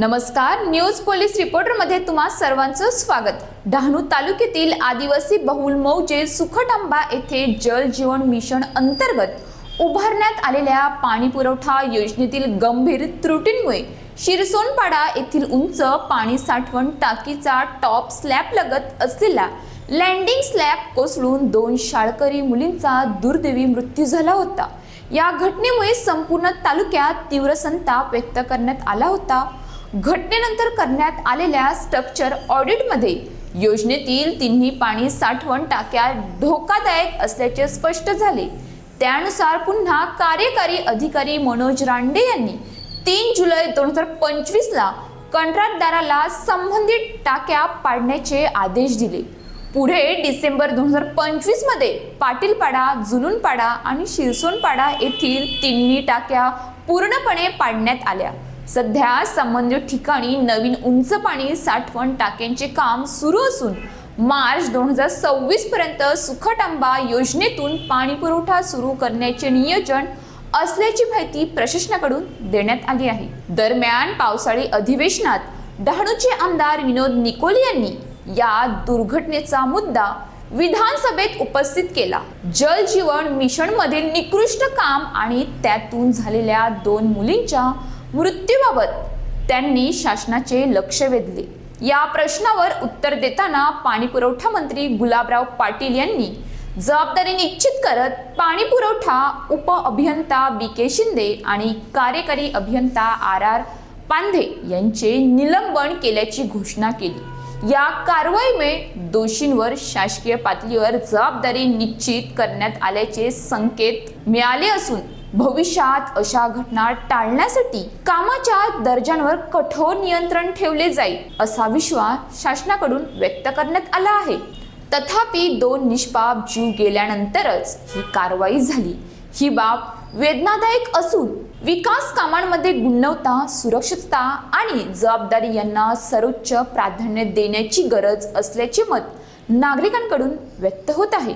नमस्कार news police रिपोर्टरमध्ये तुम्हा सर्वांचं स्वागत. डहाणू तालुक्यातील आदिवासी बहुल मौजे सुखटांबा येथे जल जीवन मिशन अंतर्गत उभारण्यात आलेल्या पाणी पुरवठा योजनेतील गंभीर त्रुटींमुळे शिरसोनपाडा येथील उंच पाणी साठवण टाकीचा टॉप स्लॅब लगत असलेला लँडिंग स्लॅब कोसळून दोन शाळकरी मुलींचा दुर्दैवी मृत्यू झाला होता. या घटनेमुळे संपूर्ण तालुक्यात तीव्र संताप व्यक्त करण्यात आला होता. घटनेनंतर करण्यात आलेल्या स्ट्रक्चर ऑडिटमध्ये योजनेतील तिन्ही पाणी साठवण टाक्या धोकादायक असल्याचे स्पष्ट झाले. त्यानुसार पुन्हा कार्यकारी अधिकारी मनोज रांडे यांनी तीन जुलै दोन हजार पंचवीसला कंत्राटदाराला संबंधित टाक्या पाडण्याचे आदेश दिले. पुढे डिसेंबर दोन हजार पंचवीसमध्ये पाटीलपाडा जुलूनपाडा आणि शिरसोनपाडा येथील तिन्ही टाक्या पूर्णपणे पाडण्यात आल्या. सध्या संबंधित ठिकाणी नवीन उंच पाणी साठवण टाक्यांचे काम सुरू असून मार्च दोन हजार सव्वीस पर्यंत सुखटांबा योजनेतून पाणी पुरवठा सुरू करण्याचे नियोजन असल्याची माहिती प्रशासनाकडून देण्यात आली आहे. दरम्यान पावसाळी अधिवेशनात डहाणूचे आमदार विनोद निकोल यांनी या दुर्घटनेचा मुद्दा विधानसभेत उपस्थित केला. जल जीवन मिशन मधील निकृष्ट काम आणि त्यातून झालेल्या दोन मुलींच्या मृत्यूबाबत त्यांनी शासनाचे लक्ष वेधले. या प्रश्नावर उत्तर देताना पाणी पुरवठा मंत्री गुलाबराव पाटील यांनी जबाबदारी निश्चित करत पाणी पुरवठा उप अभियंता बी के शिंदे आणि कार्यकारी अभियंता आर आर पांधे यांचे निलंबन केल्याची घोषणा केली. या कारवाईमुळे दोषींवर शासकीय पातळीवर जबाबदारी निश्चित करण्यात आल्याचे संकेत मिळाले असून भविष्यात अशा घटना टाळण्यासाठी कामाच्या दर्जांवर कठोर नियंत्रण ठेवले जाईल असा विश्वास शासनाकडून व्यक्त करण्यात आला आहे. तथापि दोन निष्पाप जीव गेल्यानंतरच ही कारवाई झाली. ही बाब वेदनादायक असून विकास कामांमध्ये गुणवत्ता सुरक्षितता आणि जबाबदारी यांना सर्वोच्च प्राधान्य देण्याची गरज असल्याचे मत नागरिकांकडून व्यक्त होत आहे.